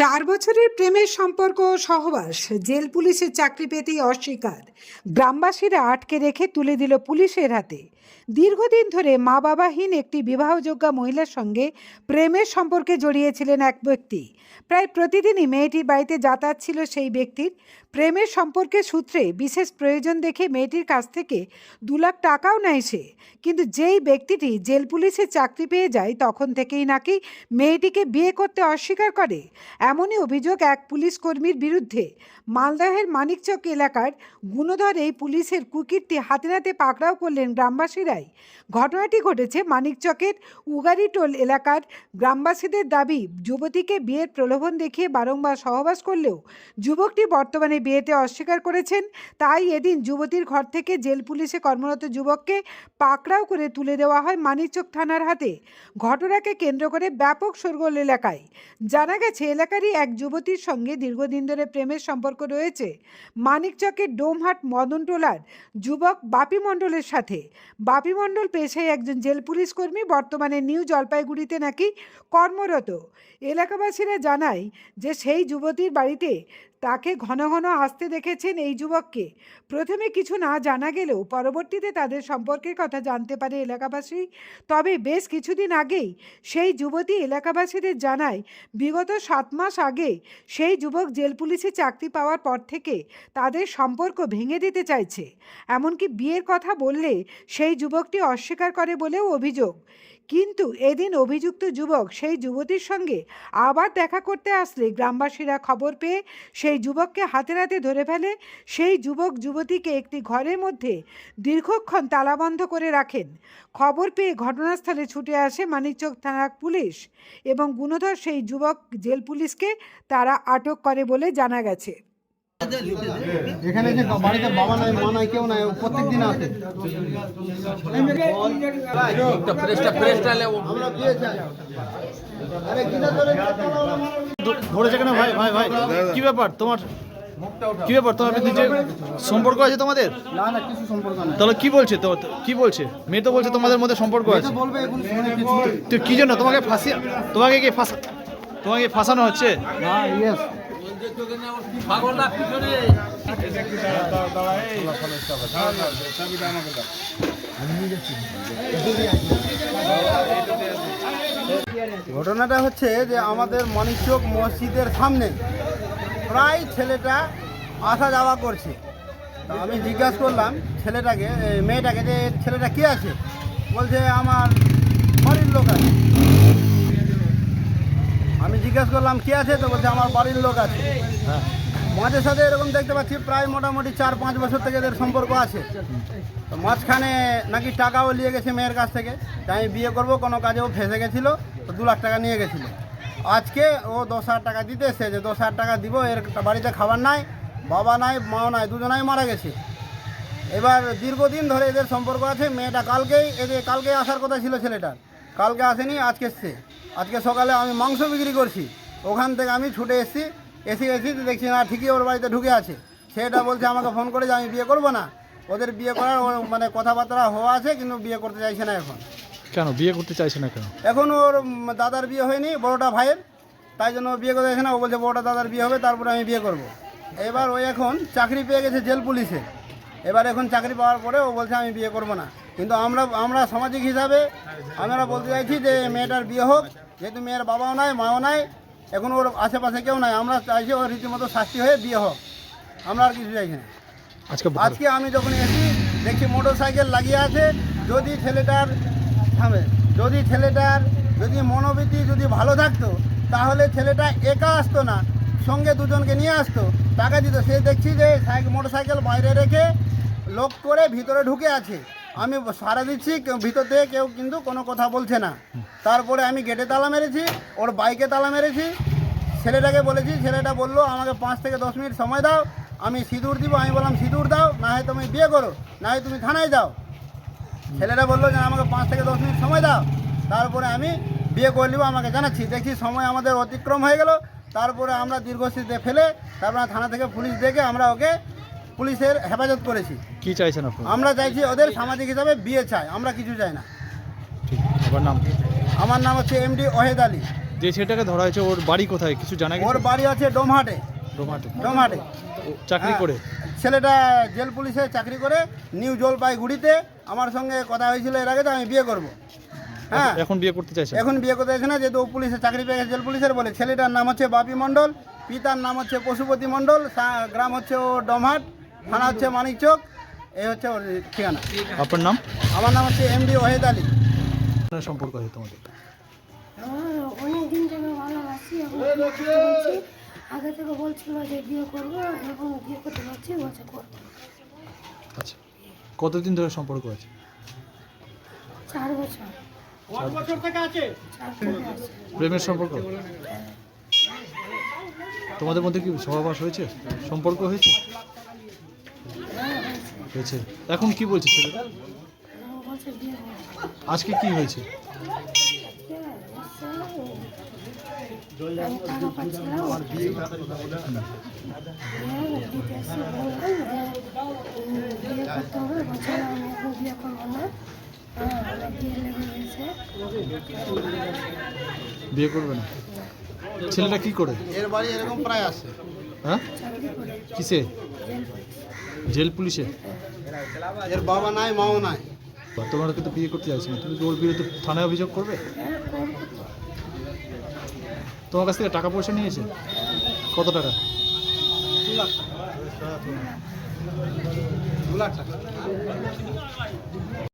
চার বছরের প্রেমের সম্পর্ক সহবাস, জেল পুলিশের চাকরি পেতেই অস্বীকার। গ্রামবাসীরা আটকে রেখে তুলে দিল পুলিশের হাতে। দীর্ঘদিন ধরে মা বাবাহীন একটি বিবাহযোগ্যা মহিলার সঙ্গে প্রেমের সম্পর্কে জড়িয়েছিলেন এক ব্যক্তি। প্রায় প্রতিদিনই মেয়েটির বাড়িতে যাতায়াত ছিল সেই ব্যক্তির। প্রেমের সম্পর্কের সূত্রে বিশেষ প্রয়োজন দেখে মেয়েটির কাছ থেকে দু লাখ টাকাও নেয় সে। কিন্তু যেই ব্যক্তিটি জেল পুলিশে চাকরি পেয়ে যায়, তখন থেকেই নাকি মেয়েটিকে বিয়ে করতে অস্বীকার করে। এমনই অভিযোগ এক পুলিশ কর্মীর বিরুদ্ধে। মালদহের মানিকচক এলাকার গুণধর এই পুলিশের কুকিরটি হাতে নাতে পাকড়াও করলেন গ্রামবাসীরাই ঘটনাটি ঘটেছে মানিকচকের উগারিটোল এলাকার গ্রামবাসীদের দাবি, যুবতীকে বিয়ের প্রলোভন দেখিয়ে বারংবার সহবাস করলেও যুবকটি বর্তমানে বিয়েতে অস্বীকার করেছেন। তাই এদিন যুবতীর ঘর থেকে জেল পুলিশে কর্মরত যুবককে পাকড়াও করে তুলে দেওয়া হয় মানিকচক থানার হাতে। ঘটনাকে কেন্দ্র করে ব্যাপক শোরগোল এলাকায়। জানা গেছে, এলাকারই এক যুবতীর সঙ্গে দীর্ঘদিন ধরে প্রেমের সম্পর্ক রয়েছে। মানিকচকের ডোমহাট মদনটোলার যুবক বাপি মণ্ডলের সাথে। বাপি মণ্ডল পেশায় একজন জেল পুলিশ কর্মী, বর্তমানে নিউ জলপাইগুড়িতে নাকি কর্মরত। এলাকাবাসীরা জানায় যে সেই যুবতীর বাড়িতে তাকে ঘন ঘন আসতে দেখেছেন এই যুবককে। প্রথমে কিছু না জানা গেলেও পরবর্তীতে তাদের সম্পর্কের কথা জানতে পারে এলাকাবাসী। তবে বেশ কিছুদিন আগেই সেই যুবতী এলাকাবাসীদের জানায়, বিগত সাত মাস আগে সেই যুবক জেল পুলিশে চাকরি পাওয়ার পর থেকে তাদের সম্পর্ক ভেঙে দিতে চাইছে। এমনকি বিয়ের কথা বললে সেই যুবকটি অস্বীকার করে বলেও অভিযোগ। কিন্তু এদিন অভিযুক্ত যুবক সেই যুবতীর সঙ্গে আবার দেখা করতে আসলে। গ্রামবাসীরা খবর পেয়ে সেই যুবককে হাতে হাতে ধরে ফেলে। সেই যুবক যুবতীকে একটি ঘরের মধ্যে দীর্ঘক্ষণ তালাবন্ধ করে রাখেন। খবর পেয়ে ঘটনাস্থলে ছুটে আসে মানিকচক থানার পুলিশ এবং গুণধর সেই যুবক জেল পুলিশকে তারা আটক করে বলে জানা গেছে। এখানে যে বাড়িতে বাবা নাই মা নাই কেউ নাই প্রত্যেক দিন আসে। ধরেছে কেন? ভাই ভাই ভাই কি ব্যাপার তোমার? কি ব্যাপার? তোমার নিজে সম্পর্ক আছে তোমাদের? না না কিছু সম্পর্ক নেই। তাহলে কি বলছে তো? কি বলছে? মেয়ে তো বলছে তোমাদের মধ্যে সম্পর্ক আছে। বলবে এখন কিছু কি জন্য? তোমাকে ফাঁসি তোমাকে কি ফাঁসা তোমাকে ফাঁসানো হচ্ছে? না ইয়েস ঘটনাটা হচ্ছে যে আমাদের মনিচক মসজিদের সামনে প্রায় ছেলেটা আসা যাওয়া করছে। আমি জিজ্ঞাসা করলাম, ছেলেটাকে মেয়েটাকে যে ছেলেটা কে আছে? বলছে, আমার বাড়ির লোক আছে। জিজ্ঞাসা করলাম কে আছে? তো বলছে আমার বাড়ির লোক আছে। মাঝে সাথে এরকম দেখতে পাচ্ছি প্রায় মোটামুটি চার পাঁচ বছর থেকে এদের সম্পর্ক আছে। তো মাঝখানে নাকি টাকাও নিয়ে গেছে মেয়ের কাছ থেকে। তাই আমি বিয়ে করব কোনো কাজে ও ফেসে গেছিল তো দু লাখ টাকা নিয়ে গেছিল। আজকে ও দশ হাজার টাকা দিতে এসে যে দশ হাজার টাকা দিব এর বাড়িতে খাবার নাই বাবা নাই মাও নাই দুজনাই মারা গেছে। এবার দীর্ঘদিন ধরে এদের সম্পর্ক আছে মেয়েটা কালকেই এদের কালকে আসার কথা ছিল ছেলেটার কালকে আসেনি আজকে এসছে। আজকে সকালে আমি মাংস বিক্রি করছি। ওখান থেকে আমি ছুটে এসেছি এসে এসি তো দেখছি না ঠিকই ওর বাড়িতে ঢুকে আছে। সেটা বলছে আমাকে ফোন করে যে আমি বিয়ে করব না। ওদের বিয়ে করার মানে কথাবার্তা হওয়া আছে কিন্তু বিয়ে করতে চাইছে না এখন। কেন? বিয়ে করতে চাইছে না কেন? এখন ওর দাদার বিয়ে হয়নি বড়টা ভাইয়ের। তাই জন্য বিয়ে করতে চাইছে না। ও বলছে বড়টা দাদার বিয়ে হবে তারপরে আমি বিয়ে করব। এবার ও এখন চাকরি পেয়ে গেছে জেল পুলিশে। এবার এখন চাকরি পাওয়ার পরে ও বলছে আমি বিয়ে করব না। কিন্তু আমরা আমরা সামাজিক হিসাবে আমরা বলতে চাইছি যে মেয়েটার বিয়ে হোক যেহেতু মেয়ের বাবাও নাই মাও নাই এখন ওর আশেপাশে কেউ নাই আমরা চাইছি ওর রীতিমতো শাস্তি হয়ে বিয়ে হোক। আমরা আর কিছু চাইছি না। আজকে আজকে আমি যখন এসি দেখছি মোটর সাইকেল লাগিয়ে আছে যদি ছেলেটার থামে যদি ছেলেটার যদি মনোবৃত্তি যদি ভালো থাকতো তাহলে ছেলেটা একা আসতো না সঙ্গে দুজনকে নিয়ে আসতো টাকা দিত। সে দেখছি যে মোটর সাইকেল বাইরে রেখে লোক করে ভিতরে ঢুকে আছে। আমি সারা দিচ্ছি ভিতর থেকে কেউ কিন্তু কোনো কথা বলছে না। তারপরে আমি গেটে তালা মেরেছি, ওর বাইকে তালা মেরেছি। ছেলেটাকে বলেছি, ছেলেটা বলল, আমাকে পাঁচ থেকে দশ মিনিট সময় দাও, আমি সিঁদুর দিব। আমি বললাম, সিঁদুর দাও না হয় তুমি বিয়ে করো না হয় তুমি থানায় যাও। ছেলেটা বলল যে, আমাকে পাঁচ থেকে দশ মিনিট সময় দাও। তারপরে আমি বিয়ে করে নিব, আমাকে জানাচ্ছি। দেখছি সময় আমাদের অতিক্রম হয়ে গেল। তারপরে আমরা দীর্ঘস্থিতে ফেলে, তারপরে থানা থেকে পুলিশ ডেকে আমরা ওকে পুলিশের হেফাজত করেছি। কি চাইছেন আপনি? আমরা চাইছি ওদের সামাজিক হিসাবে বিয়ে চাই আমরা কিছু চাই না। ঠিক আবার নাম? আমার নাম হচ্ছে এমডি ওহেদ আলী। যে ছেলেটাকে ধরা হয়েছে ওর বাড়ি কোথায়? কিছু জানা গেছে? ওর বাড়ি আছে ডোমহাটে। ডোমহাটে। ডোমহাটে। চাকরি হ্যাঁ, করে? ছেলেটা জেল পুলিশে চাকরি করে নিউ জলপাইগুড়িতে। আমার সঙ্গে কথা হয়েছিল এর আগে তো আমি বিয়ে করব। হ্যাঁ। এখন বিয়ে করতে চাইছে এখন বিয়ে করতে চাইছে না যেহেতু ও পুলিশে চাকরি পেয়ে গেছে জেল পুলিশের বলে। ছেলেটার নাম হচ্ছে বাপি মণ্ডল পিতার নাম হচ্ছে পশুপতি মণ্ডল গ্রাম হচ্ছে ও ডমহাট। থানা হচ্ছে মানিক মানিকচক এই হচ্ছে ওর ঠিকানা। আপনার নাম? আমার নাম হচ্ছে এমডি ওহেদ আলী। আপনার সম্পর্ক আছে তোমাদের? অনেক দিন থেকে ভালোবাসি আগে থেকে বলছিল যে বিয়ে করব এখন বিয়ে করতে পারছি বলছে করব। আচ্ছা। কতদিন ধরে সম্পর্ক আছে? চার বছর। চার থেকে আছে। প্রেমের সম্পর্ক? তোমাদের মধ্যে কি সহবাস হয়েছে? সম্পর্ক হয়েছে? হয়েছে। এখন কি বলছে ছেলেটা? আজকে কি হয়েছে? বিয়ে করব না। ছেলেটা কি করে? এর বাড়ি এরকম প্রায় আসে হ্যাঁ? কিসে? জেল পুলিশে? এর বাবা নাই মাও নাই। তোমরা কিন্তু বিয়ে করতে চাইছি না। তুমি কি ওর বিরুদ্ধে থানায় অভিযোগ করবে। তোমার কাছ থেকে টাকা পয়সা নিয়েছে? কত টাকা। দু লাখ টাকা।